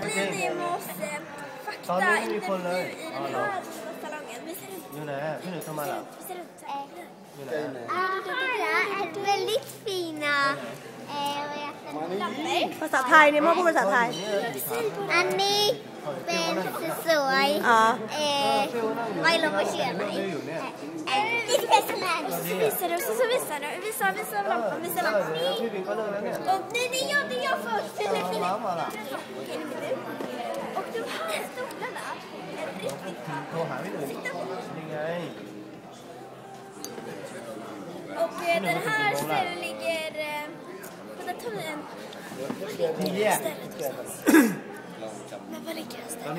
ไม่ได้มีมอสเซมตอนนี้ไม่มีคนเลยอ๋อเหรออยู่ไหนพี่หนูทำมาล่ะอยู่ไหนอ่าเฮ้ยเอ็ดเวลิสฟีนาเอเวียสันภาษาไทยเนี่ยมั่วพูดภาษาไทย อันนี้เป็นสวยอ๋อเอไม่รู้ว่าชื่ออะไร Och så visar du, och så, visar du. Visar, visar lampan, visar lampan. Nej, det är jag, det är jag först. Och de här stolarna. En riktigt kall. Och eh, den här stället ligger... Eh, vänta, ta mig en. Var ligger den stället någonstans? Men var ligger den stället?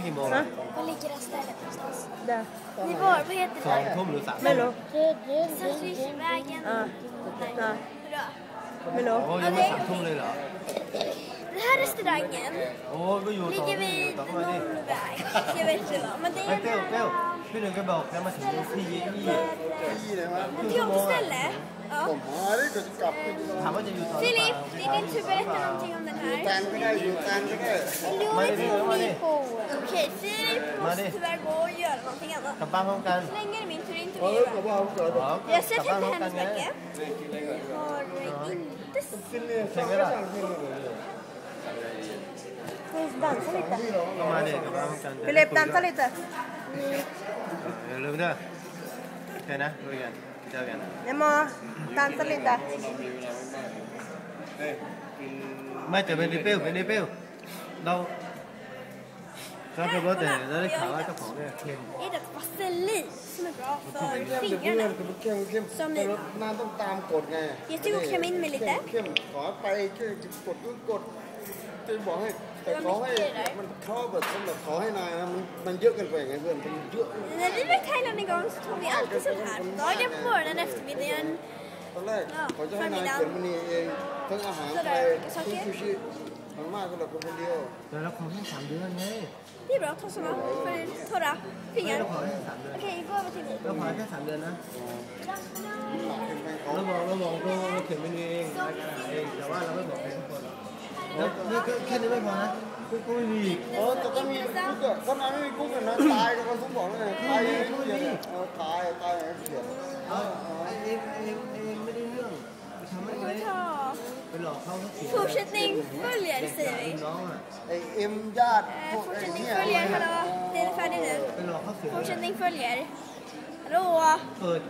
Var ligger den stället någonstans? Det var, vad heter det? Kom Mello. Södersviksvägen. Ja. Mello. Ja, jag måste kom nu då. Den här restaurangen ligger vid någon väg. Jag vet inte vad. Men det är... Hur långt tillbaka man kan gå? Tio i? Till ställe? Ja. Filip, det är din tur. Berätta någonting om den här. Men du har inte på. Okej, Filip måste tyvärr gå och göra någonting annat. Så länge är min tur att intervjua. Jag har sett henne hemskt mycket. Vi har inte sett... ไปเล็บสลิดอ่ะเริ่มเด้อเห็นนะดูกันเจ้าอยกันนะเนมอดัมสลิดอ่ะไม่แต่เป็นดิเปลเป็นดิเปลเราเราเก็บรถแต่เราได้ข่าวว่าเจ้าของเนี่ยเข้มอีเด็กวัสดุลิสมันก็สีเงี้ยนะเข้มเข้มเต่รถน่าต้องตามกฎไงยังจะเข้มไม่ได้เข้มขอไปเข้มกดก็กดจะบอกให้แต่ขอให้มันเข้าแบบสำหรับขอให้นายนะมันมันเยอะกันไปไงเพื่อนมันเยอะ När vi v a ใ i Thailand en gång så tog vi alltid sånt här. Dagen på น o r g o n e n e f t ตอนแรกเขาจะให้นายเขียนมันเองทั้งอาหารไททั้งซูชิมันมากสำหรับคนคนเดียวแต่เราขอให้สามเดือนไง Det เ r า r a ta såna. Torra fingrar. Okej, g ก ö v า r till mig. เราขอแค่สามเดือนนะเราบอกเราบอกเราเขียนเมนเองเองแต่ว่าเราไม่บอกใครนี่แค่นี้ไม่พอนะกุ้งไม่มีเออแต่ก็มีกุ้งอะก็นั้นไม่มีกุ้งอะนะตายแล้วก็ซุ้มบอกเลยตายุกองเสียเออตายตายเองเสียเออไอเองไอเองไอเองไม่ได้เรื่องไปทำอะไไปหลอกเขาเขาเสีย Fortsättning följer s ä g ้ไอเอ็มญาติ Eh, พวกไอ้ f o r t s ä t t n เนีย följer, hallå. Den ä ไปหลอกเขาเสีย Fortsättning f ö ฮัลโหลเปิด